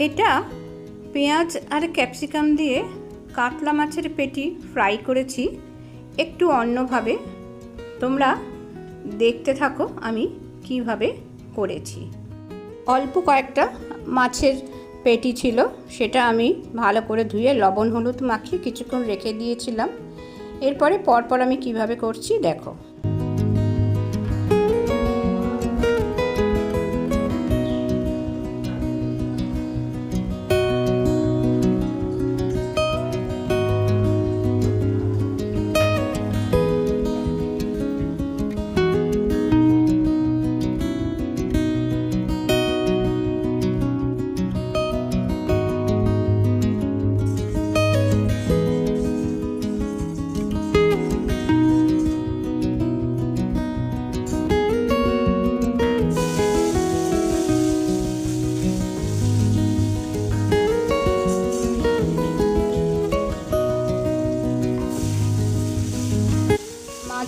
এটা পেঁয়াজ আর ক্যাপসিকাম দিয়ে কাতলা মাছের পেটি ফ্রাই করেছি একটু অন্যভাবে। তোমরা দেখতে থাকো আমি কীভাবে করেছি। অল্প কয়েকটা মাছের পেটি ছিল, সেটা আমি ভালো করে ধুয়ে লবণ হলুদ মাখিয়ে কিছুক্ষণ রেখে দিয়েছিলাম। এরপরে পরপর আমি কীভাবে করছি, দেখো।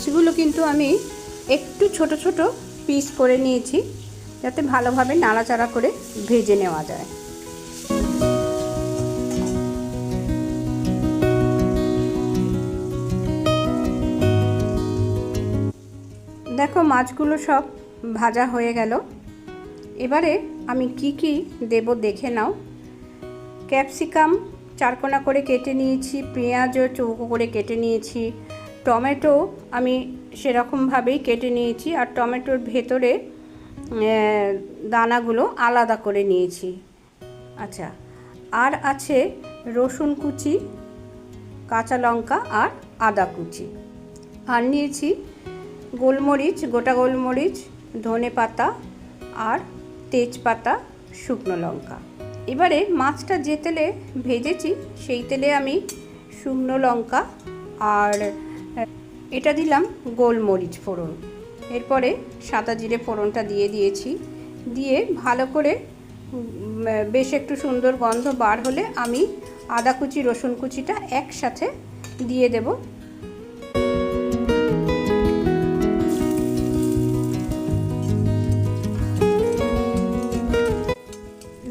মাছগুলো কিন্তু আমি একটু ছোট ছোট পিস করে নিয়েছি, যাতে ভালোভাবে নাড়াচাড়া করে ভেজে নেওয়া যায়। দেখো মাছগুলো সব ভাজা হয়ে গেল। এবারে আমি কি কি দেব দেখে নাও। ক্যাপসিকাম চারকোনা করে কেটে নিয়েছি, পেঁয়াজও চৌকো করে কেটে নিয়েছি টমেটো আমি সেরকমভাবেই কেটে নিয়েছি আর টমেটোর ভেতরে দানাগুলো আলাদা করে নিয়েছি। আচ্ছা আর আছে রসুন কুচি, কাঁচা লঙ্কা আর আদা কুচি। আর নিয়েছি গোলমরিচ, গোটা গোলমরিচ, ধনে পাতা আর তেজপাতা, শুকনো লঙ্কা। এবারে মাছটা যে তেলে ভেজেছি, সেই তেলে আমি শুকনো লঙ্কা আর এটা দিলাম গোলমরিচ ফোড়ন। এরপরে সাদা জিরে ফোড়নটা দিয়ে দিয়েছি। দিয়ে ভালো করে বেশ একটু সুন্দর গন্ধ বার হলে আমি আদা কুচি, রসুন কুচিটা একসাথে দিয়ে দেব।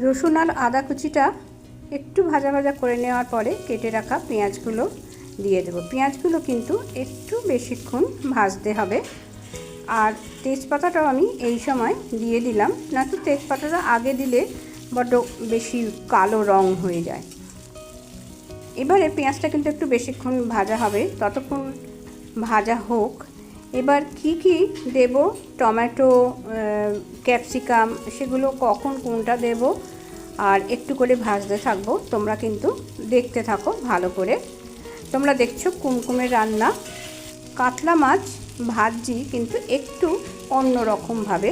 রসুন আর আদা কুচিটা একটু ভাজা ভাজা করে নেওয়ার পরে কেটে রাখা পেঁয়াজগুলো দিয়ে দেবো। পেঁয়াজগুলো কিন্তু একটু বেশিক্ষণ ভাজতে হবে। আর তেজপাতাটাও আমি এই সময় দিয়ে দিলাম। না তো তেজপাতাটা আগে দিলে বড্ড বেশি কালো রং হয়ে যায়। এবারে পেঁয়াজটা কিন্তু একটু বেশিক্ষণ ভাজা হবে। ততক্ষণ ভাজা হোক। এবার কি কি দেব? টমেটো ক্যাপসিকাম, সেগুলো কখন কোনটা দেব? আর একটু করে ভাজতে থাকব। তোমরা কিন্তু দেখতে থাকো ভালো করে। তোমরা দেখছ কুমকুমের রান্না। কাতলা মাছ ভাজি কিন্তু একটু অন্য রকমভাবে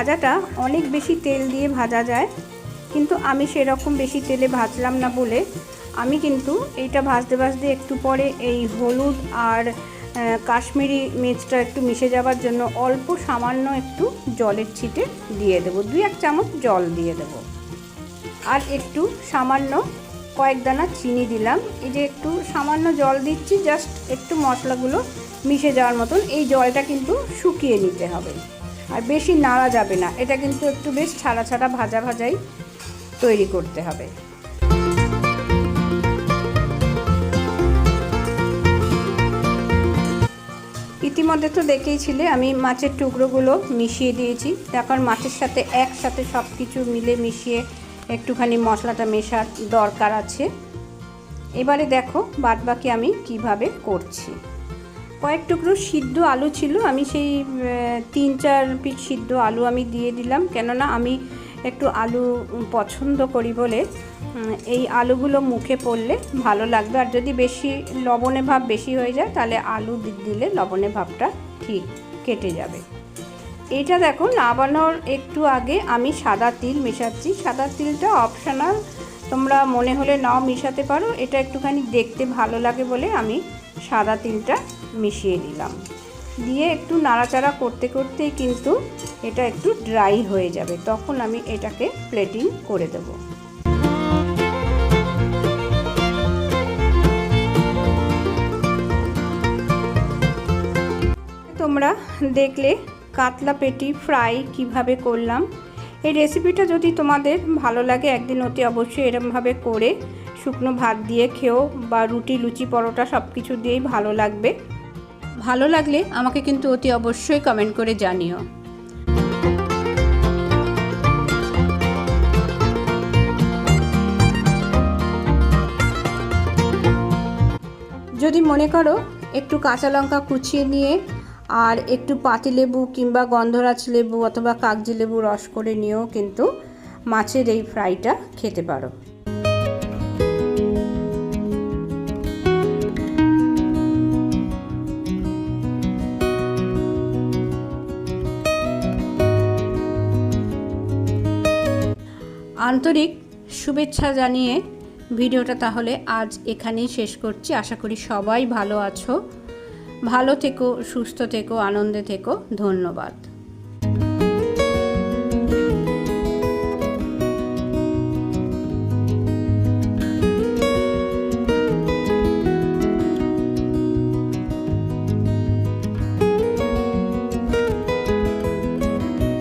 ভাজাটা অনেক বেশি তেল দিয়ে ভাজা যায়, কিন্তু আমি সেরকম বেশি তেলে ভাজলাম না বলে আমি কিন্তু এইটা ভাজতে ভাজতে একটু পরে এই হলুদ আর কাশ্মীরি মির্চটা একটু মিশে যাওয়ার জন্য অল্প সামান্য একটু জলের ছিটে দিয়ে দেবো দুই এক চামচ জল দিয়ে দেবো। আর একটু সামান্য কয়েক দানা চিনি দিলাম, এই যে একটু সামান্য জল দিচ্ছি, জাস্ট একটু মশলাগুলো মিশে যাওয়ার মতন, এই জলটা কিন্তু শুকিয়ে নিতে হবে। আর বেশি নাড়া যাবে না। এটা কিন্তু একটু বেশ ছাড়া ছাড়া ভাজা ভাজাই তৈরি করতে হবে। ইতিমধ্যে তো দেখেইছিলে আমি মাছের টুকরোগুলো মিশিয়ে দিয়েছি। তারপর মাছের সাথে একসাথে সব কিছু মিলে মিশিয়ে একটুখানি মশলাটা মেশার দরকার আছে। এবারে দেখো বাদবাকি আমি কীভাবে করছি। কয়েক টুকরো সিদ্ধ আলু ছিল, আমি সেই তিন চার পিস সিদ্ধ আলু আমি দিয়ে দিলাম। কেননা আমি একটু আলু পছন্দ করি বলে এই আলুগুলো মুখে পড়লে ভালো লাগবে। আর যদি বেশি লবণে ভাব বেশি হয়ে যায়, তাহলে আলু দিলে লবণে ভাবটা ঠিক কেটে যাবে। এটা দেখো, নাবানোর একটু আগে আমি সাদা তিল মেশাচ্ছি। সাদা তিলটা অপশনাল তোমরা মনে হলে নাও মিশাতে পারো। এটা একটুখানি দেখতে ভালো লাগে বলে আমি সাদা তিলটা মিশিয়ে দিলাম দিয়ে একটু নাড়াচাড়া করতে করতেই কিন্তু এটা একটু ড্রাই হয়ে যাবে। তখন আমি এটাকে প্লেটিং করে দেবো। তোমরা দেখলে কাতলা পেটি ফ্রাই কীভাবে করলাম। এই রেসিপিটা যদি তোমাদের ভালো লাগে, একদিন অতি অবশ্যই এরমভাবে করে শুকনো ভাত দিয়ে খেও বা রুটি, লুচি, পরোটা সব কিছু দিয়েই ভালো লাগবে। ভালো লাগলে আমাকে কিন্তু অতি অবশ্যই কমেন্ট করে জানিও। যদি মনে করো একটু কাঁচা লঙ্কা কুচিয়ে নিয়ে আর একটু পাতিলেবু কিংবা গন্ধরাজ লেবু অথবা কাগজি লেবু রস করে নিয়েও কিন্তু মাছের এই ফ্রাইটা খেতে পারো। আন্তরিক শুভেচ্ছা জানিয়ে ভিডিওটা তাহলে আজ এখানেই শেষ করছি। আশা করি সবাই ভালো আছো। ভালো থেকো সুস্থ থেকো আনন্দে থেকো ধন্যবাদ।